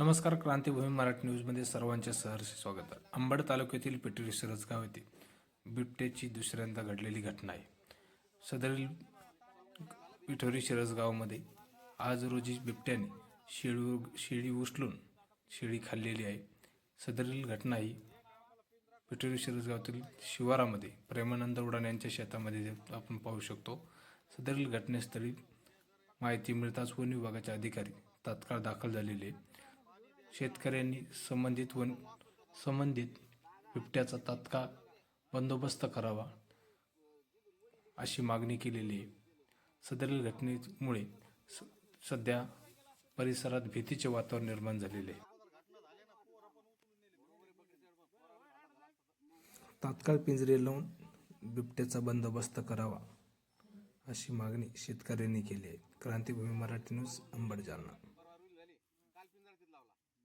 नमस्कार क्रांतीभूमी मराठी न्यूजमध्ये सर्वांचे सहर्ष स्वागत. आहे अंबड तालुक्यातील पेटरी शिरसगाव येथे बिबट्याची दुसऱ्यांदा घडलेली घटना आहे. सदरील पिठोरी शिरसगावमध्ये आज रोजी बिबट्याने शेळी शेळी उचलून शेळी खाल्लेली आहे. सदरील घटना ही पिठोरी शिरसगावातील शिवारामध्ये प्रेमानंद उडान यांच्या शेतामध्ये आपण पाहू शकतो. सदरील घटनेस्थळी माहिती मिळताच वन विभागाचे अधिकारी तात्काळ दाखल झालेले शेतकऱ्यांनी संबंधित वन संबंधित बिबट्याचा तात्काळ बंदोबस्त करावा अशी मागणी केलेली आहे. सदरील घटनेमुळे स- सध्या परिसरात भीतीचे वातावरण निर्माण झालेले आहे. तात्काळ पिंजरे लावून बिबट्याचा बंदोबस्त करावा अशी मागणी शेतकऱ्यांनी केली आहे. क्रांतीभूमी मराठी न्यूज अंबड जालना.